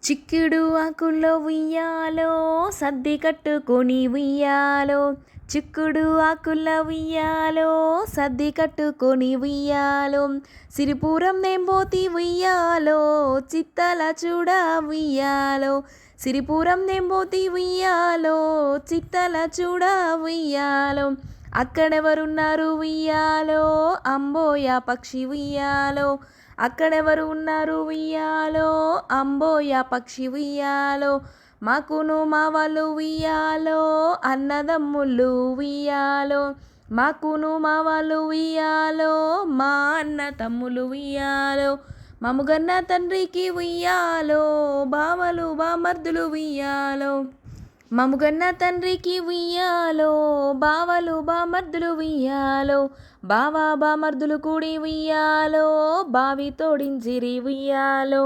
చిక్కుడు ఆకుల్లో ఉయ్యాలో సర్ది కట్టుకొని ఉయ్యాలో. చిక్కుడు ఆకుల ఉయ్యాలో సర్ది కట్టుకొని ఉయ్యాలో. సిరిపురం నెంబోతి ఉయ్యాలో చిత్తల చూడ ఉయ్యాలో. సిరిపురం నెంబోతి ఉయ్యాలో చిత్తల చూడ ఉయ్యాలో. అక్కడెవరున్నారు ఉయ్యాలో? అంబోయ పక్షి ఉయ్యాలో. అక్కడెవరు ఉన్నారు ఉయ్యాలో? అంబోయ పక్షి ఉయ్యాలో. మాకును మా వాళ్ళు ఉయ్యాలో. అన్నదమ్ముళ్ళు ఉయ్యాలో. మాకును మా వాళ్ళు ఉయ్యాలో. మా అన్న తమ్ములు ఉయ్యాలో మముగన్న తండ్రికి ఉయ్యాలో. బావలు బామర్దులు ఉయ్యాలో. మముగన్న తండ్రికి ఉయ్యాలో బావలు బామర్దులు ఉయ్యాలో బావా బామర్దులు కూడి ఉయ్యాలో బావి తోడించిరి ఉయ్యాలో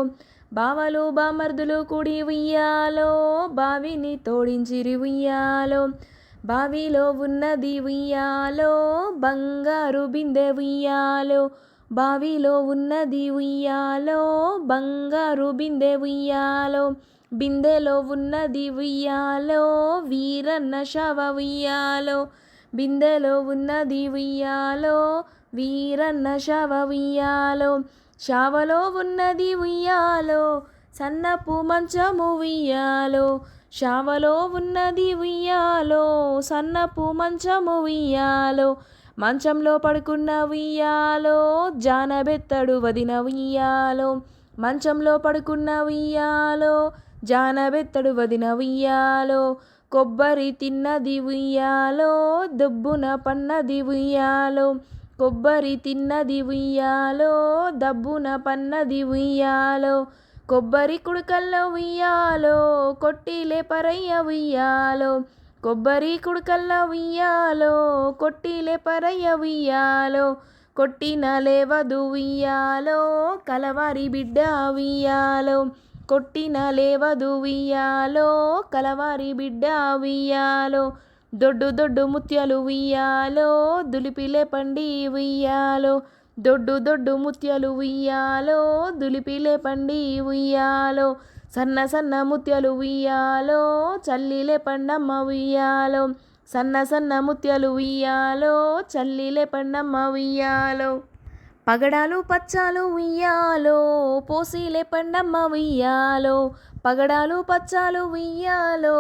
బావలు బామర్దులు కూడి ఉయ్యాలో బావిని తోడించిరి ఉయ్యాలో బావిలో ఉన్నది ఉయ్యాలో బంగారు బిందె ఉయ్యాలో బావిలో ఉన్నది ఉయ్యాలో బంగారు బిందె ఉయ్యాలో బిందెలో ఉన్నది ఉయ్యాలో వీరన్న శవ ఉయ్యాలో బిందెలో ఉన్నది ఉయ్యాలో వీరన్న శవ ఉయ్యాలో శావలో ఉన్నది ఉయ్యాలో సన్నపు మంచము ఉయ్యాలో శావలో ఉన్నది ఉయ్యాలో సన్నపు మంచము ఉయ్యాలో మంచంలో పడుకున్న ఉయ్యాలో జానబెత్తడు వదిన ఉయ్యాలో. మంచంలో పడుకున్న ఉయ్యాలో జానబెత్తడు వదిన ఉయ్యాలో. కొబ్బరి తిన్నది ఉయ్యాలో దబ్బున పన్నది ఉయ్యాలో. కొబ్బరి తిన్నది ఉయ్యాలో దబ్బున పన్నది ఉయ్యాలో. కొబ్బరి కుడుకల్లో ఉయ్యాలో కొట్టిలే పరయ్య ఉయ్యాలో. కొబ్బరి కుడుకల్ల ఉయ్యాలో కొట్టిలే పరయ్య ఉయ్యాలో కొట్టిన లేవదు ఉయ్యాలో కలవారి బిడ్డ ఉయ్యాలో కొట్టిన లేవదు ఉయ్యాలో కలవారి బిడ్డ ఉయ్యాలో దొడ్డు దొడ్డు ముత్యాలు ఉయ్యాలో దులిపిలే పండి ఉయ్యాలో దొడ్డు దొడ్డు ముత్యాలు ఉయ్యాలో దులిపిలే పండి ఉయ్యాలో సన్న సన్న ముత్యాలు ఉయ్యాలో చల్లిలే పండమ్మ ఉయ్యాలో. సన్న సన్న ముత్యాలు ఉయ్యాలో చల్లిలే పండమ్మ ఉయ్యాలో. పగడాలు పచ్చాలు ఉయ్యాలో పోసిలే పండమ్మ ఉయ్యాలో. పగడాలు పచ్చాలు ఉయ్యాలో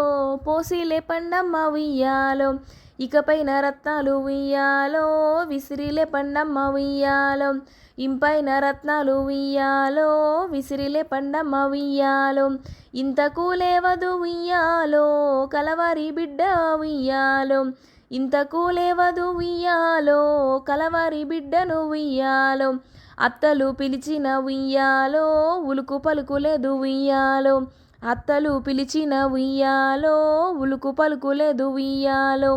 పోసి పండమ్మ ఉయ్యాలో. ఇకపైన రత్నాలు ఉయ్యాలో విసిరిలే పండమ్మ ఉయ్యాలో. ఇంపైన రత్నాలు ఉయ్యాలో విసిరిలే పండమ్మ ఉయ్యాలో. ఇంతకు లేవదు ఉయ్యాలో కలవారి బిడ్డ ఉయ్యాలో. ఇంతకు లేవదు ఉయ్యాలో కలవారి బిడ్డను ఉయ్యాలో అత్తలు పిలిచిన ఉయ్యాలో ఉలుకు పలుకులేదు ఉయ్యాలో అత్తలు పిలిచిన ఉయ్యాలో ఉలుకు పలుకులేదు ఉయ్యాలో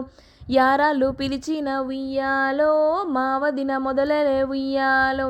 యారాలు పిలిచిన ఉయ్యాలో మా వదిన మొదలలే ఉయ్యాలో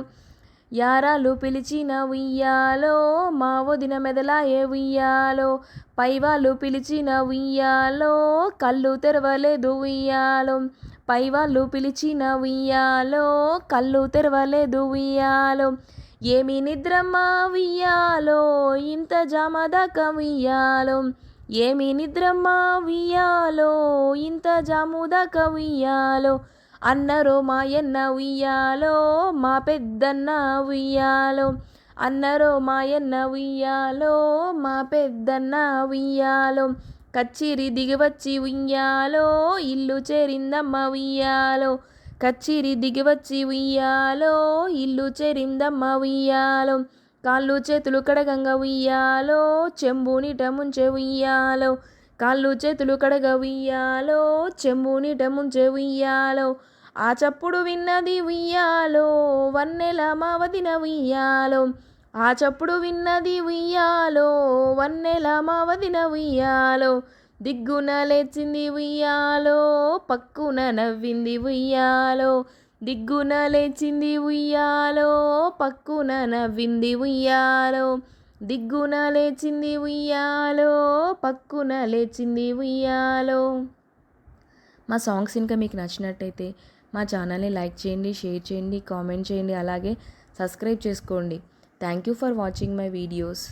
యారాలు పిలిచిన ఉయ్యాలో మా వదిన ఏ ఉయ్యాలో? పైవాళ్ళు పిలిచిన ఉయ్యాలో కళ్ళు తెరవలేదు ఉయ్యాలో. పైవాళ్ళు పిలిచిన ఉయ్యాలో కళ్ళు తెరవలేదు ఉయ్యాలో. ఏమి నిద్రమ్మా ఉయ్యాలో ఇంత జామదాకా ఉయ్యాలో. ఏమి నిద్రమ్మా ఉయ్యాలో ఇంత జాముదాకా ఉయ్యాలో. అన్నరో మాయన్న ఉయ్యాలో మా పెద్దన్న ఉయ్యాలో. అన్నరో మాయన్న ఉయ్యాలో మా పెద్దన్న ఉయ్యాలో. కచ్చిరి దిగివచ్చి ఉయ్యాలో ఇల్లు చేరిందమ్మ ఉయ్యాలో. కచ్చిరి దిగివచ్చి ఉయ్యాలో ఇల్లు చేరిందమ్మ ఉయ్యాలో. కాళ్ళు చేతులు కడగంగా ఉయ్యాలో చెంబు నీట ముంచే ఉయ్యాలో. కాళ్ళు చేతులు కడగ ఉయ్యాలో చెంబు నీట ఉయ్యాలో ఆ చప్పుడు విన్నది ఉయ్యాలో వన్నెల మావదిన ఉయ్యాలో ఆ చప్పుడు విన్నది ఉయ్యాలో వన్నెల మావదిన ఉయ్యాలో దిగ్గున లేచింది ఉయ్యాలో పక్కున నవ్వింది ఉయ్యాలో దిగ్గున లేచింది ఉయ్యాలో పక్కున నవ్వింది ఉయ్యాలో. దిగ్గున లేచింది ఉయ్యాలో పక్కున లేచింది ఉయ్యాలో. మా సాంగ్స్ ఇంకా మీకు నచ్చినట్టయితే మా ఛానల్ని లైక్ చేయండి షేర్ చేయండి కామెంట్ చేయండి అలాగే సబ్స్క్రైబ్ చేసుకోండి. Thank you for watching my videos.